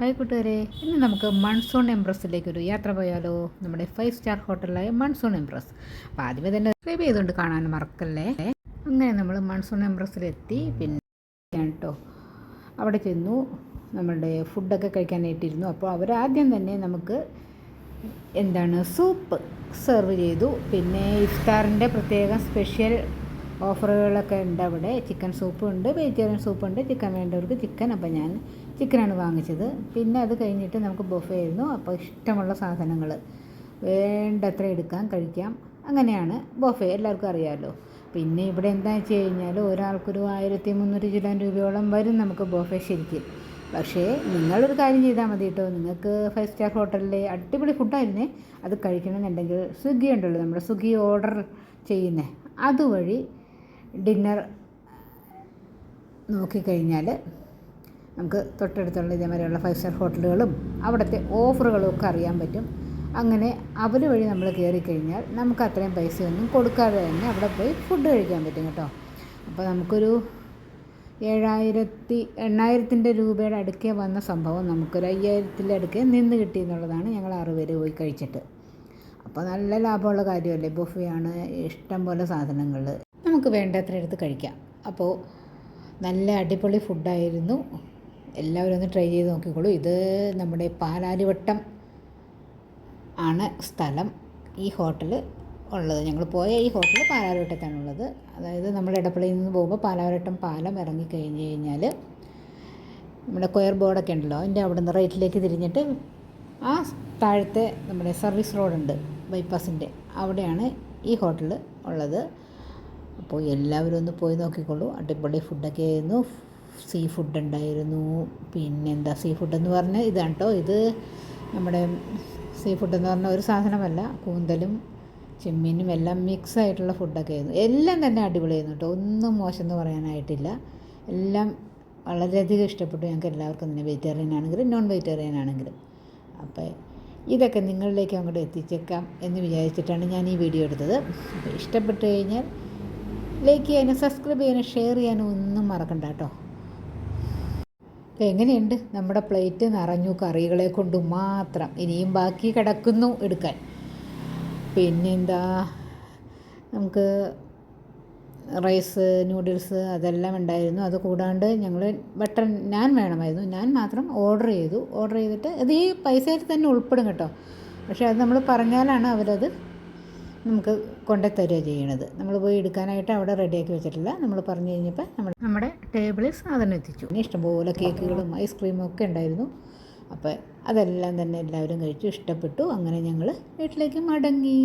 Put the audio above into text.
Hi കൂട്ടുകാരെ ഇന്ന് നമുക്ക് മൺസൂൺ എംപ്രസിലേക്ക് ഒരു യാത്ര പോയാലോ? നമ്മുടെ ഫൈവ് സ്റ്റാർ ഹോട്ടലായ മൺസൂൺ എംപ്രസ്. അപ്പോൾ ആദ്യമേ തന്നെ സബ്സ്ക്രൈബ് ചെയ്തുകൊണ്ട് കാണാൻ മറക്കല്ലേ? അങ്ങനെ നമ്മൾ മൺസൂൺ എംപ്രസിലെത്തി പിന്നെ കേട്ടോ. അവിടെ ചെന്നു നമ്മളുടെ ഫുഡൊക്കെ കഴിക്കാനായിട്ടിരുന്നു. അപ്പോൾ അവർ ആദ്യം തന്നെ നമുക്ക് എന്താണ് സൂപ്പ് സെർവ് ചെയ്തു. പിന്നെ ഇഫ്താറിന്റെ പ്രത്യേകം സ്പെഷ്യൽ ഓഫറുകളൊക്കെ ഉണ്ട് അവിടെ. ചിക്കൻ സൂപ്പ് ഉണ്ട് വെജിറ്റേറിയൻ സൂപ്പ് ഉണ്ട് ചിക്കൻ വേണ്ടവർക്ക് ചിക്കൻ. അപ്പോൾ ഞാൻ ചിക്കനാണ് വാങ്ങിച്ചത്. പിന്നെ അത് കഴിഞ്ഞിട്ട് നമുക്ക് ബൊഫേ ആയിരുന്നു. അപ്പോൾ ഇഷ്ടമുള്ള സാധനങ്ങൾ. വേണ്ടത്ര എടുക്കാം കഴിക്കാം. അങ്ങനെയാണ് ബൊഫേ. എല്ലാവർക്കും അറിയാമല്ലോ. പിന്നെ ഇവിടെ എന്താണെന്ന് വെച്ച് കഴിഞ്ഞാൽ ഒരാൾക്കൊരു ആയിരത്തി മുന്നൂറ് ചില രൂപയോളം വരും നമുക്ക് ബൊഫേ ശരിക്കും. പക്ഷേ നിങ്ങളൊരു കാര്യം ചെയ്താൽ മതി കേട്ടോ. നിങ്ങൾക്ക് ഫൈവ് സ്റ്റാർ ഹോട്ടലിലെ അടിപൊളി ഫുഡായിരുന്നേ അത് കഴിക്കണമെന്നുണ്ടെങ്കിൽ സ്വിഗ്ഗി ഉണ്ടല്ലോ നമ്മുടെ സ്വിഗ്ഗി ഓർഡർ ചെയ്യുന്നേ. അതുവഴി ഡിന്നർ നോക്കിക്കഴിഞ്ഞാൽ നമുക്ക് തൊട്ടടുത്തുള്ള ഇതേമാതിരിയുള്ള ഫൈവ് സ്റ്റാർ ഹോട്ടലുകളും അവിടുത്തെ ഓഫറുകളും ഒക്കെ അറിയാൻ പറ്റും. അങ്ങനെ അവർ വഴി നമ്മൾ കയറി കഴിഞ്ഞാൽ നമുക്ക് അത്രയും പൈസയൊന്നും കൊടുക്കാതെ തന്നെ അവിടെ പോയി ഫുഡ് കഴിക്കാൻ പറ്റും കേട്ടോ. അപ്പോൾ നമുക്കൊരു ഏഴായിരത്തി എണ്ണായിരത്തിന്റെ രൂപയുടെ അടുക്കേ വന്ന സംഭവം നമുക്കൊരു അയ്യായിരത്തിന്റെ അടുക്കേ നിന്ന് കിട്ടി എന്നുള്ളതാണ് ഞങ്ങൾ ആറ് പേര് പോയി കഴിച്ചിട്ട്. അപ്പോൾ നല്ല ലാഭമുള്ള കാര്യമല്ലേ? ബുഫയാണ് ഇഷ്ടം പോലെ സാധനങ്ങൾ നമുക്ക് വേണ്ടത്ര എടുത്ത് കഴിക്കാം. അപ്പോൾ നല്ല അടിപൊളി ഫുഡായിരുന്നു എല്ലാവരും ഒന്ന് ട്രൈ ചെയ്ത് നോക്കിക്കോളൂ. ഇത് നമ്മുടെ പാലാരിവട്ടം ആണ് സ്ഥലം. ഈ ഹോട്ടൽ ഉള്ളത്. ഞങ്ങൾ പോയ ഈ ഹോട്ടൽ പാലാരിവട്ടത്താണുള്ളത്. അതായത് നമ്മൾ ഇടപ്പള്ളിയിൽ നിന്ന് പോകുമ്പോൾ പാലാരിവട്ടം പാലം ഇറങ്ങി കഴിഞ്ഞ് കഴിഞ്ഞാൽ നമ്മുടെ കൊയർ ബോർഡൊക്കെ ഉണ്ടല്ലോ. അതിന്റെ അവിടെ നിന്ന് റൈറ്റിലേക്ക് തിരിഞ്ഞിട്ട് ആ താഴത്തെ നമ്മുടെ സർവീസ് റോഡുണ്ട് ബൈപ്പാസിന്റെ അവിടെയാണ് ഈ ഹോട്ടൽ ഉള്ളത്. അപ്പോൾ എല്ലാവരും ഒന്ന് പോയി നോക്കിക്കോളൂ. അടിപൊളി ഫുഡൊക്കെ ആയിരുന്നു. സീ ഫുഡ് ഉണ്ടായിരുന്നു. പിന്നെന്താ സീ ഫുഡ് എന്ന് പറഞ്ഞാൽ ഇതാണ് കേട്ടോ ഇത് നമ്മുടെ സീ ഫുഡ് എന്ന് പറഞ്ഞാൽ ഒരു സാധനമല്ല. കൂന്തലും ചെമ്മീനും എല്ലാം മിക്സ് ആയിട്ടുള്ള ഫുഡൊക്കെ ആയിരുന്നു. എല്ലാം തന്നെ അടിപൊളിയായിരുന്നു കേട്ടോ ഒന്നും മോശം എന്ന് പറയാനായിട്ടില്ല. എല്ലാം വളരെയധികം ഇഷ്ടപ്പെട്ടു. ഞങ്ങൾക്ക് എല്ലാവർക്കും തന്നെ വെജിറ്റേറിയൻ ആണെങ്കിലും നോൺ വെജിറ്റേറിയൻ ആണെങ്കിലും. അപ്പോൾ ഇതൊക്കെ നിങ്ങളിലേക്ക് അങ്ങോട്ട് എത്തിച്ചേക്കാം എന്ന് വിചാരിച്ചിട്ടാണ് ഞാൻ ഈ വീഡിയോ എടുത്തത്. അപ്പോൾ ഇഷ്ടപ്പെട്ടു കഴിഞ്ഞാൽ ലൈക്ക് ചെയ്യാനും സബ്സ്ക്രൈബ് ചെയ്യാനും ഷെയർ ചെയ്യാനും ഒന്നും മറക്കണ്ട കേട്ടോ അപ്പോൾ എങ്ങനെയുണ്ട്? നമ്മുടെ പ്ലേറ്റ് നിറഞ്ഞു കറികളെ കൊണ്ട് മാത്രം ഇനിയും ബാക്കി കിടക്കുന്നു എടുക്കാൻ. പിന്നെന്താ? നമുക്ക് റൈസ് നൂഡിൽസ് അതെല്ലാം ഉണ്ടായിരുന്നു. അത് കൂടാണ്ട് ഞങ്ങൾ ബട്ടർ ഞാൻ വേണമായിരുന്നു. ഞാൻ മാത്രം ഓർഡർ ചെയ്തു. ഓർഡർ ചെയ്തിട്ട് അത് ഈ പൈസയിൽ തന്നെ ഉൾപ്പെടും കേട്ടോ. പക്ഷേ അത് നമ്മൾ പറഞ്ഞാലാണ് അവരത് നമുക്ക് കൊണ്ടു തരിക ചെയ്യണത്. നമ്മൾ പോയി എടുക്കാനായിട്ട് അവിടെ റെഡിയാക്കി വെച്ചിട്ടില്ല. നമ്മൾ പറഞ്ഞു കഴിഞ്ഞപ്പോൾ നമ്മൾ നമ്മുടെ ടേബിളിൽ സാധനം എത്തിച്ചു. പിന്നെ ഇഷ്ടംപോലെ കേക്കുകളും ഐസ്ക്രീമും ഒക്കെ ഉണ്ടായിരുന്നു. അപ്പോൾ അതെല്ലാം തന്നെ എല്ലാവരും കഴിച്ചു. ഇഷ്ടപ്പെട്ടു. അങ്ങനെ ഞങ്ങൾ വീട്ടിലേക്ക് മടങ്ങി.